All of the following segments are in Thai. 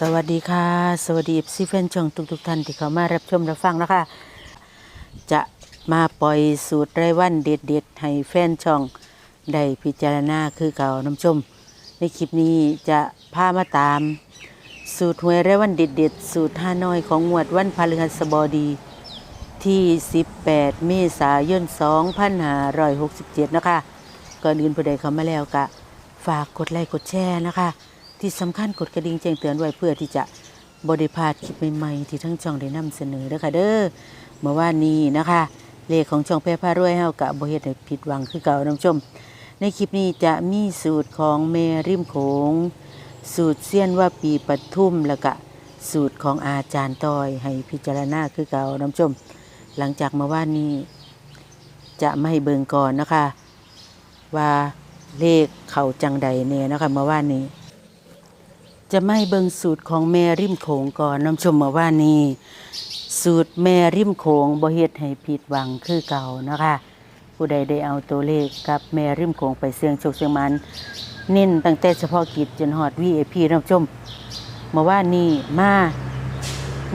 สวัสดีค่ะ สวัสดีซีแฟนช่องทุกๆท่านที่เข้ามารับชมรับฟังนะคะ จะมาปล่อยสูตรไรวันเด็ดๆให้แฟนช่องได้พิจารณาคือเก่าน้ำชม ในคลิปนี้จะพามาตาม สูตรหวยไรวันเด็ดๆสูตรห้าน้อยของงวดวันพฤหัสบดี ที่ 18 เมษายน 2567 นะคะ ก่อนอื่นผู้ใดเข้ามาแล้วก็ฝากกดไลค์กดแชร์นะคะ ที่สำคัญกดกระดิ่งแจ้งเตือนไว้เพื่อที่จะบริพาดคลิปใหม่ๆที่ทั้งช่องได้นำเสนอเด้อค่ะเด้อเมื่อวานนี้นะคะ เลขของช่องแพร่พารวยเฮากับบเฮ็ดให้ผิดหวังคือเก่าน้ำชม ในคลิปนี้จะมีสูตรของเมริมโขง สูตรเสี้ยนว่าปีปทุมแล้วก็สูตรของอาจารย์ต้อยให้พิจารณาคือเก่าน้ำชม หลังจากเมื่อวานนี้ จะไม่ให้เบิ่งก่อนนะคะ ว่าเลขเขาจังใดเนี่ยนะคะเมื่อวานนี้ จะไม่เบิ่งสูตรของแม่ริมโขงก่อนน้ำชมเมื่านนี้สูตรแม่ริมโขงบ่เฮ็ดให้ผิดหวังคือเก่านะคะ ผู้ใดได้เอาตัวเลขกับแม่ริมโขงไปเสี่ยงโชคเสี่ยงมันเน้นตั้งแต่เฉพาะกิจจนฮอด VIP น้ำชมเมื่านนี้มา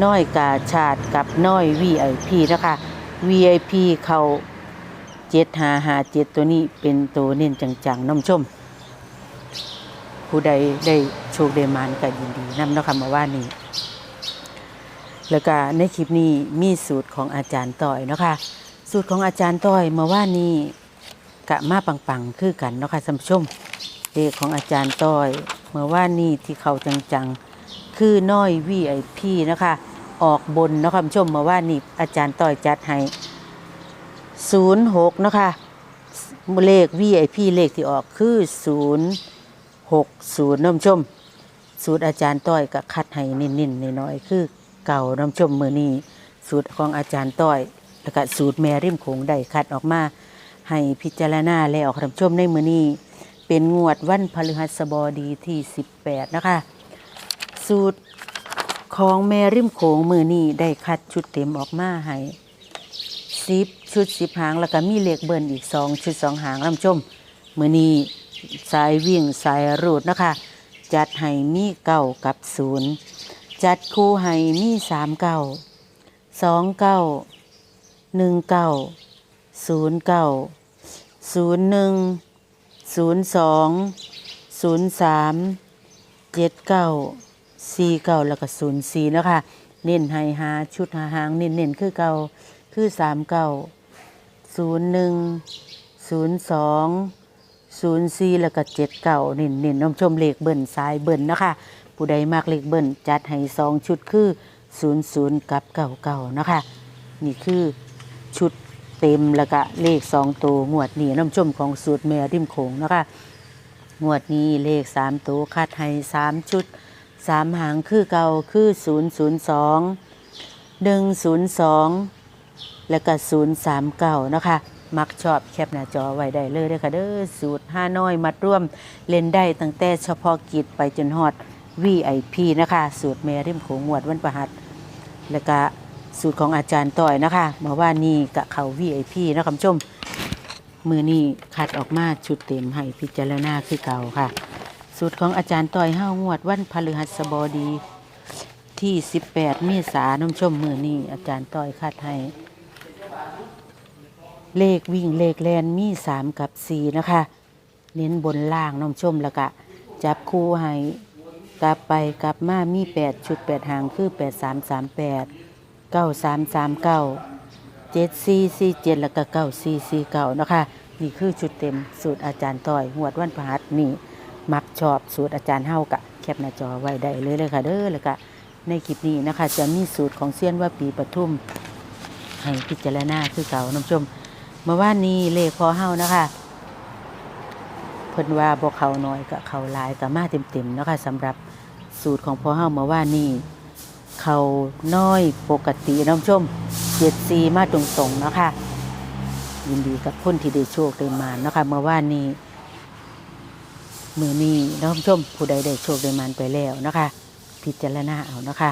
น้อยกาชาติกับน้อย VIP นะคะ VIP เขาเจ็ดหาหาเจ็ดตัวนี้เป็นตัวเน้นจังๆน้ำชม ผู้ใดได้ ชคได้มานก็ยินดีนำเนาะค่ะมาว่านี่แล้วก็ในคลิปนี้มีสูตรของอาจารย์ต้อยเนาะค่ะสูตรของอาจารย์ต้อยมาว่านี่กะมาปังๆคือกันเนาะค่ะท่านผู้ชมเลขของอาจารย์ต้อยมื่อว่านี่ที่เขาจังๆคือน้อยวีไอพีนะคะออกบนนะคะผู้ชมมื่อว่านี่อาจารย์ต้อยจัดให้ศูนย์หกนะคะเลข VIP เลขที่ออกคือศูนย์หกศูนย์น้ชม สูตรอาจารย์ต้อยก็คัดให้นิ่นๆน้อยๆคือเก่าน้ำชมมือนี้สูตรของอาจารย์ต้อย แล้วก็สูตรแม่ริมโขงได้คัดออกมา ให้พิจารณาแล้วท่านชมในมือนี้ เป็นงวดวันพฤหัสบดีที่ 18 นะคะ สูตรของแม่ริมโขงมือนี้ได้คัดชุดเต็มออกมาให้สิบชุดสิบหางแล้วก็มีเลขเบิ้ลอีกสองชุดสองหางลำชมมือนี้สายวิ่งสายรูดนะคะ จัดให้มีเก้ากับศูนย์จัดคู่ให้มีสามเก้าสองเก้าหนึ่งเก้าศูนย์เก้าศูนย์หนึ่งศูนย์สองศูนย์สามเจ็ดเก้าสี่เก้าแล้วก็ศูนย์สี่นะคะเน้นให้หาชุดหาหางเน้นๆคือเก่าคือสามเก้าศูนย์หนึ่งศูนย์สอง ศูนย์สี่แล้วก็เจ็ดเก้าเน้นเน้นน้ำชมเลขเบิ้ลสายเบิ้ลนะคะ ผู้ใดมากเลขเบิ้ลจัดให้สองชุดคือศูนย์ศูนย์กับเก้าเก้านะคะ นี่คือชุดเต็มแล้วก็เลขสองตัวงวดนี้น้ำชมของสูตรแม่ริมโขงนะคะงวดนี้เลขสามตัวคัดให้สามชุดสามหางคือเก่าคือศูนย์ศูนย์สองหนึ่งศูนย์สองแล้วก็ศูนย์สามเก้านะคะ มักชอบแคปหน้าจอไว้ได้เลยเด้อค่ะเด้อสูตรห้าน้อยมัดร่วมเล่นได้ตั้งแต่เฉพาะกิจไปจนฮอด VIP นะคะ สูตรแมริมโขงงวดวันประหัสแล้วก็สูตรของอาจารย์ต่อยนะคะมื่อว่านี่กะเขา VIP นะคำชมมือนี้คัดออกมาชุดเต็มให้พิจารณาคือเก่าค่ะ สูตรของอาจารย์ต่อยห้างวดวันพฤหัสบดีที่ 18 เมษายนชมมือนี้อาจารย์ต่อยคัดให้ เลขวิ่งเลขแลนมี3กับ4นะคะ เน้นบนล่างน้องชมแล้วก็จับคู่ให้กลับไปกลับมามี8ชุด8หางคือ8 3 3 8 9 3 3 9เก้าสามสามเก้าเจ็ดสี่สี่เจ็ดแล้วก็เก้าสี่สี่เก้านะคะ นี่คือชุดเต็มสูตรอาจารย์ต้อยหวดวันพหัสนี่มักชอบสูตรอาจารย์เฮากะแคปหน้าจอไว้ได้เลยเลยค่ะเด้อแล้วก็ในคลิปนี้นะคะ จะมีสูตรของเซียนว่าปีปทุมให้พิจารณาคือเก่าน้ำชม มื่อวานนี้เลขพอเฮานะคะเพิ่นว่าบ่เขาน้อยกับเขาหลายกับมาเต็มๆเนาะคะสำหรับสูตรของพอเฮาเมื่อวานนี้เขาน้อยปกติน้องชมเจ็ดซีมาตรงๆเนาะคะยินดีกับคนที่ได้โชคได้มาเนาะคะเมื่อวานนี้มือนี้น้องชมผู้ใดได้โชคได้มานไปแล้วนะคะ พิจารณาเอานะคะ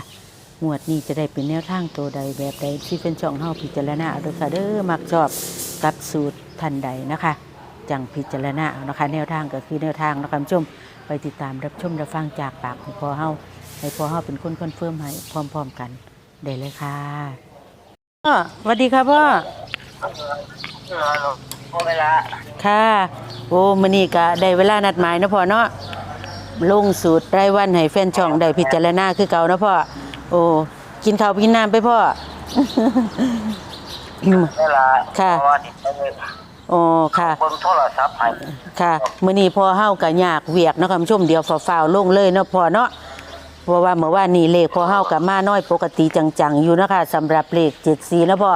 งวดนี้จะได้เป็นแนวทางตัวใดแบบใดที่เป็นช่องเฮาพิจารณาเอาเด้วยค่ะเด้อมักชอบกับสูตรทันใดนะคะจังพิจารณาเอานะคะ แนวทางก็คือแนวทางนะคะคุณผู้ชมไปติดตามรับชมรับฟังจากปากของพ่อเฮาให้พ่อเฮาเป็นคนคอนเฟิร์มให้พร้อมๆกันได้เลยค่ะพ่อสวัสดีค่ะพ่อเวลาค่ะ โอ้มื้อนี้ก็ได้เวลานัดหมายเนาะพ่อเนาะลงสูตรรายวันให้แฟนช่องได้พิจารณาคือเก่าเนาะพ่อ โอ้กินข้าวกินน้ำไปพ่อ เวลาค่ะ เพราะว่าที่ไปเลยโอ้ค่ะ เบิ่งโทรศัพท์ให้ค่ะมื้อนี้พ่อเฮาก็ยากเวียกเนาะค่ะคุณผู้ชมเดี๋ยวฟ้าวๆลงเลยเนาะพ่อเนาะเพราะว่าเมื่อวานนี้เลขพ่อเฮาก็มาน้อยปกติจังๆอยู่เนาะค่ะสำหรับเลข74นะพ่อ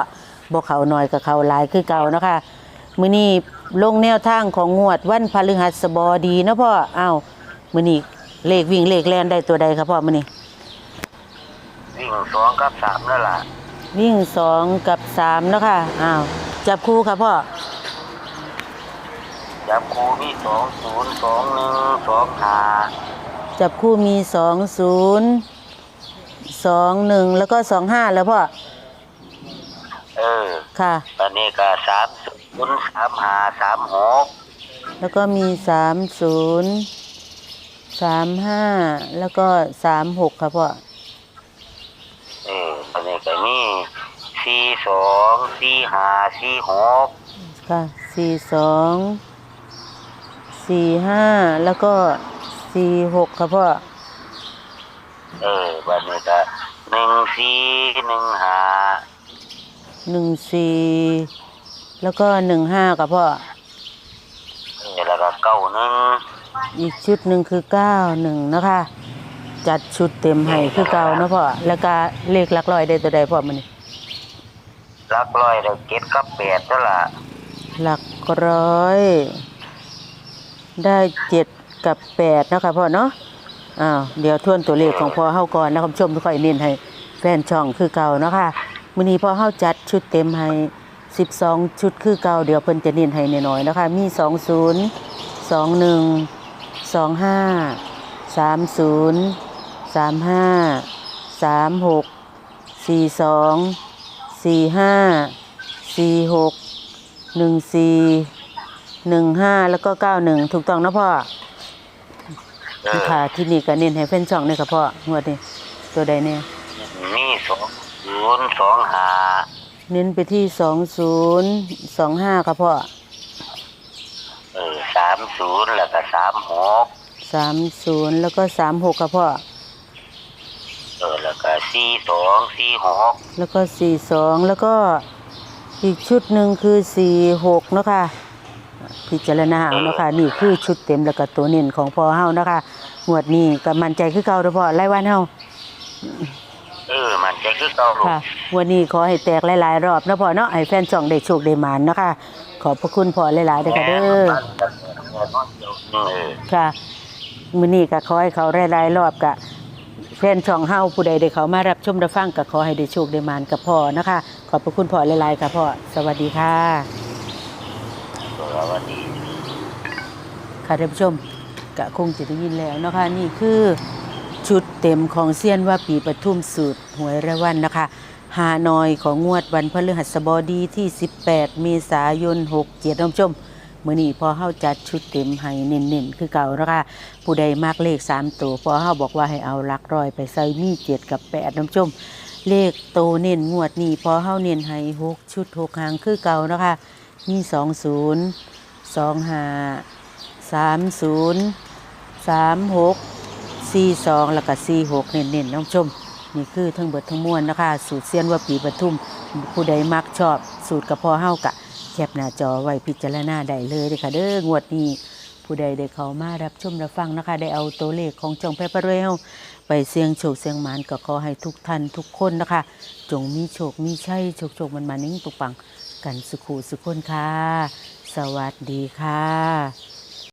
บ่เข้าน้อยก็เข้าหลายคือเก่าเนาะค่ะมื้อนี้ลงแนวทางของงวดวันพฤหัสบดีเนาะพ่ออ้าวมื้อนี้เลขวิ่งเลขแล่นได้ตัวใดครับพ่อมื้อนี้วิ่ง สองกับสามนั่นล่ะวิ่งสองกับสามเนาะค่ะอ้าวจับคู่ครับพ่อจับครูมีสองศูนย์สองหนึ่งสองห้าจับคู่มีสองศูนย์สองหนึ่งแล้วก็สองห้าแล้วพ่อเออค่ะตอนนี้ก็สามศูนย์สามห้าสามหกแล้วก็มีสามศูนย์สามห้าแล้วก็สามหกครับพ่อเออตอนนี้ก็มี สี่สองสี่ห้าสี่หกค่ะสี่สองสี่ห้าแล้วก็สี่หกครับพ่อเออบัดนี้ก็หนึ่งสี่หนึ่งห้าหนึ่งสี่แล้วก็หนึ่งห้าครับพ่อเออแล้วก็เก้าหนึ่งอีกชุดหนึ่งคือเก้าหนึ่งนะคะ จัดชุดเต็มให้คือเก่าเนาะพ่อแล้วก็เลขหลักร้อยได้ตัวใดพ่อมันนี่ ลักร้อยได้เก็ดกับแปดนั่นล่ะหลักร้อย ได้เจ็ดกับแปดนะคะพ่อเนาะอ้าวเดี๋ยวทวนตัวเลขของพ่อเฮาก่อนนะคุณผู้ชมทุกคนเน้นให้แฟนช่องคือเก่าเนาะค่ะมื้อนี้พ่อเฮาจัดชุดเต็มให้ 12 ชุดคือเก่าเดี๋ยวเพิ่นจะเน้นให้น้อยๆนะคะมี 20 21 25 30 35 36 42 45 46หนึ่งสี่หนึ่งห้าแล้วก็เก้าหนึ่งถูกต้องนะพ่อเออค่ะที่นี่ก็เน้นให้เฟ้นช่องนี่ค่ะพ่องวดนี้ตัวใดเนี่ยมีสองศูนย์สองห้าเน้นไปที่สองศูนย์สองห้าค่ะพ่อเออสามศูนย์แล้วก็สามหกสามศูนย์แล้วก็สามหกค่ะพ่อเออแล้วก็สี่สองสี่หก แล้วก็สี่สองแล้วก็อีกชุดหนึ่งคือสี่หกเนาะค่ะพิจารณาเอาเนาะค่ะนี่คือชุดเต็มแล้วก็ตัวเน้นของพ่อเฮานะคะงวดนี้ก็มั่นใจคือเก่าเด้อพ่อไล่วันเฮาเออมันใจคือเก่าลูกค่ะวันนี้ขอให้แตกหลายๆรอบนะพ่อเนาะให้แฟนช่องได้โชคได้หมานเนาะค่ะขอบพระคุณพ่อหลายๆเด้อค่ะเด้อเออค่ะมื้อนี้ก็ขอให้เขาหลายๆรอบกะ แฟนช่องเฮาผู้ใดได้เขามารับชมรับฟังก็ขอให้ได้โชคได้มานกับพ่อนะคะ ขอบพระคุณพ่อหลายๆค่ะพ่อสวัสดีค่ะสวัสดีค่ะท่านผู้ชมก็คงจะได้ยินแล้วนะคะนี่คือชุดเต็มของเซียนว่าปีปทุมสูตรหวยระวันนะคะฮานอยของงวดวันพฤหัสบดีที่ 18 เมษายน 67ท่านผู้ชม มื้อนี้พอเฮาจัดชุดเต็มให้เน้นๆคือเก่านะคะผู้ใดมากเลข3ตัวพอเฮาบอกว่าให้เอาลักร้อยไปใส่มี7กับ8ท่านผู้ชม เลขโตเน้นงวดนี้พอเฮาเน้นให้6ชุด6หางคือเก่านะคะมี20 25สามศูนย์สามหกสี่สองแล้วก็สี่หกเน้นๆน้องชมนี่คือทั้งเบิดทั้งมวลนะคะ สูตรเซียนว่าปีปทุมผู้ใดมักชอบ สูตรกระเพาะเฮากะ แคปหน้าจอไว้พิจารณาได้เลยเด้อค่ะเด้องวดนี้ผู้ใดได้เข้ามารับชมรับฟังนะคะ ได้เอาตัวเลขของจองแพรปะเรวไปเสียงโชคเสียงหมานก็ขอให้ทุกท่านทุกคนนะคะ จงมีโชคมีชัยโชคโชคมันมานิ่งตุกปังกันสุขุสุขคนค่ะ สวัสดีค่ะ